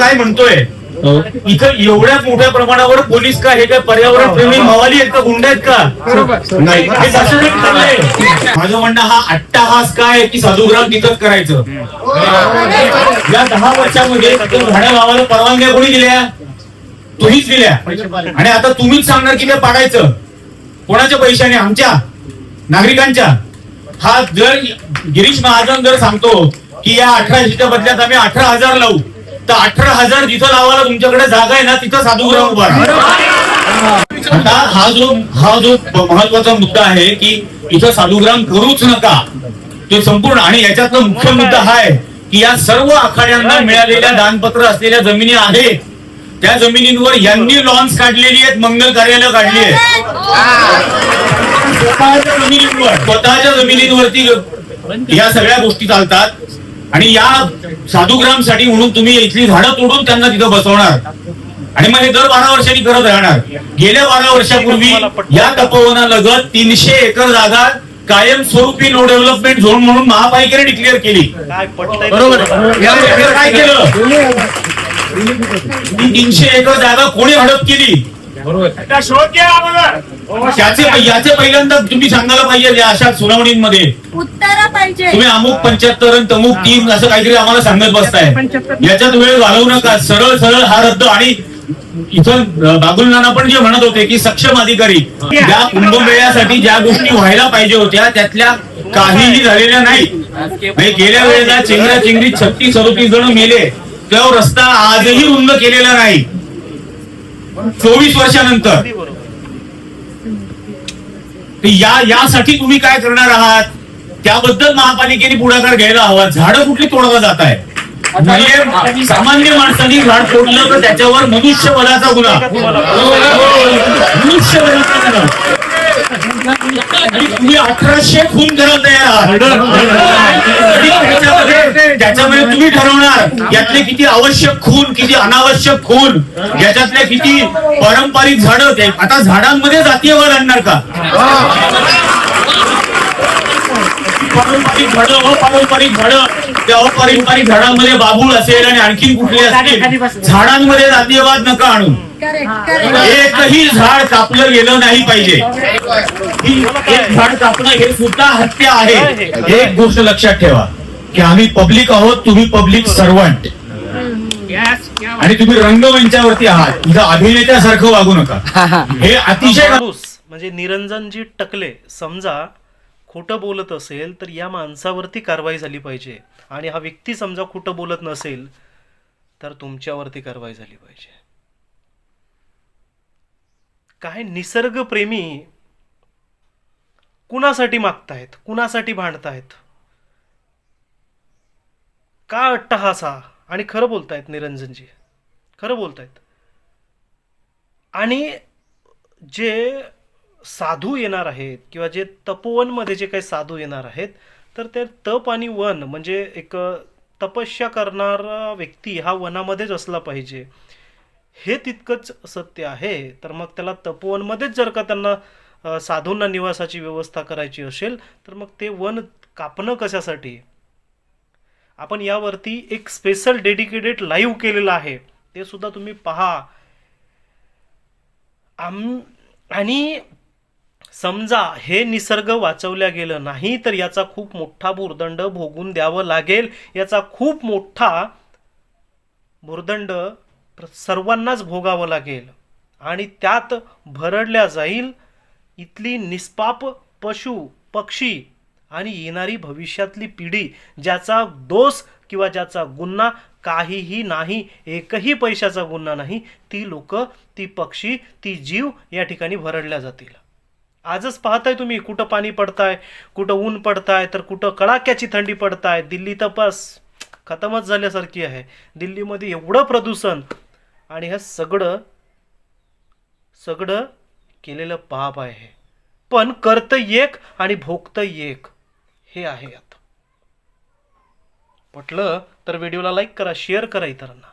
काय म्हणतोय? इथं एवढ्याच मोठ्या प्रमाणावर पोलीस का हे काय पर्यावरण प्रेमी मवाली आहेत का? गुंड आहेत का? नाही. हे. माझं म्हणणं हा अट्टाहास काय की साधुग्राम तिथंच करायचं? या दहा वर्षामध्ये झाडं लावायला परवानग्या कोणी दिल्या? तुम्हीच दिल्या. आणि आता तुम्हीच सांगणार की ते पाडायचं. कोणाच्या पैशाने? आमच्या? नागरिकांच्या? हा जर गिरीश महाजन जर सांगतो की या अठराशेच्या बदल्यात आम्ही अठरा हजार लावू. तर अठरा हजार जिथं लावायला तुमच्याकडे जागा आहे ना तिथं साधुग्राम उभा. आता हा जो हा जो महत्त्वाचा मुद्दा आहे की इथं साधुग्राम करूच नका. तो संपूर्ण आणि याच्यातला मुख्य मुद्दा हा आहे की या सर्व आखाड्यांना मिळालेल्या दानपत्र असलेल्या जमिनी आहेत. त्या जमिनींवर यांनी लॉन्स काढलेली आहेत मंगल कार्यालय काढली आहेत. स्वतःच्या जमिनींवर स्वतःच्या जमिनींवरती या सगळ्या गोष्टी चालतात. आणि या साधुग्रामसाठी म्हणून तुम्ही इथली झाडं तोडून त्यांना तिथं बसवणार. आणि मग हे दर बारा वर्षांनी करत राहणार. गेल्या बारा वर्षापूर्वी या तपोवनालगत तीनशे एकर जागा कायमस्वरूपी नो डेव्हलपमेंट झोन म्हणून महापालिकेने डिक्लेअर केली. बरोबर. काय केलं? तीनशे एकर जागा कोणी हडप केली? याचे याचे पहिल्यांदा तुम्ही सांगायला पाहिजे या अशा सुनावणींमध्ये. उत्तर पाहिजे. तुम्ही अमुक पंच्याहत्तर आणि तमुक तीन असं काहीतरी आम्हाला सांगत बसताय. याच्यात वेळ घालवू नका. सरळ सरळ हा रद्द. आणि इथं बाबुल नाना पण जे म्हणत होते की सक्षम अधिकारी ज्या कुंभमेळ्यासाठी ज्या गोष्टी व्हायला पाहिजे होत्या त्यातल्या काहीही झालेल्या नाही. गेल्या वेळेला चेंगरा चिंगरीत छत्तीस सदोतीस जण मेले. तेव्हा रस्ता आजही रुंद केलेला नाही. चोवीस वर्षानंतर. तर या यासाठी तुम्ही काय करणार आहात? त्याबद्दल महापालिकेने पुढाकार घ्यायला हवा. झाडं कुठली तोडला जात आहे म्हणजे सामान्य माणसाने झाड तोडलं तर त्याच्यावर मनुष्यबळाचा गुन्हा. मनुष्यबळाचा गुन्हा. आणि तुम्ही अठराशे खून आणि त्याच्यामध्ये त्याच्यामध्ये तुम्ही ठरवणार यातले किती आवश्यक खून किती अनावश्यक खून याच्यातले किती पारंपरिक झाडं ते. आता झाडांमध्ये जातीय वाढ आणणार का? पारंपरिक झाडं अपारंपरिक झाडं. त्या अपारंपरिक झाडांमध्ये बाबूळ असेल आणि आणखीन कुठले असतील? झाडांमध्ये जातीयवाद नका आणू. करेक्ट करेक्ट एकही झाड कापलं गेलं नाही पाहिजे. ही एक झाड कापणं हे सुद्धा हत्या आहे. एक गोष्ट लक्षात ठेवा की आम्ही पब्लिक आहोत तुम्ही पब्लिक सर्वंट. आणि तुम्ही रंगमंचावरती आहात. इथं अभिनेत्यासारखं वागू नका. हे अतिशय माणूस. म्हणजे निरंजनजी टकले समजा खोटं बोलत असेल तर या माणसावरती कारवाई झाली पाहिजे. आणि हा व्यक्ती समजा खोटं बोलत नसेल तर तुमच्यावरती कारवाई झाली पाहिजे. काय निसर्गप्रेमी कुणासाठी मागतायत? कुणासाठी भांडतायत? का अट्टहासा? आणि खरं बोलतायत निरंजनजी. खरं बोलतायत. आणि जे साधू येणार आहेत किंवा जे तपोवनमध्ये जे काही साधू येणार आहेत तर ते तप आणि वन म्हणजे एक तपस्या करणारा व्यक्ती हा वनामध्येच असला पाहिजे. हे तितकंच सत्य आहे. तर मग त्याला तपोवनमध्येच जर का त्यांना साधूंना निवासाची व्यवस्था करायची असेल तर मग ते वन कापणं कशासाठी? आपण यावरती एक स्पेशल डेडिकेटेड लाईव्ह केलेलं आहे. ते सुद्धा तुम्ही पहा. आम आणि समजा हे निसर्ग वाचवल्या गेलं नाही तर याचा खूप मोठा भुर्दंड भोगून द्यावं लागेल. याचा खूप मोठा भूर्दंड सर्वांनाच भोगावं लागेल. आणि त्यात भरडल्या जाईल इथली निष्पाप पशु पक्षी आणि येणारी भविष्यातली पिढी ज्याचा दोष किंवा ज्याचा गुन्हा काहीही नाही एकही पैशाचा गुन्हा नाही ती लोक ती पक्षी ती जीव या ठिकाणी भरडल्या जातील. आजच पाहताय तुम्ही कुठं पाणी पडताय कुठं ऊन पडताय तर कुठं कडाक्याची थंडी पडताय दिल्ली तर बस खतमच झाल्यासारखी आहे. दिल्लीमध्ये एवढं प्रदूषण आणि हे सगळं सगळं केलेलं पाप आहे. पण करतं एक आणि भोगत एक हे आहे यात पटलं तर व्हिडिओला लाईक करा शेअर करा इतरांना.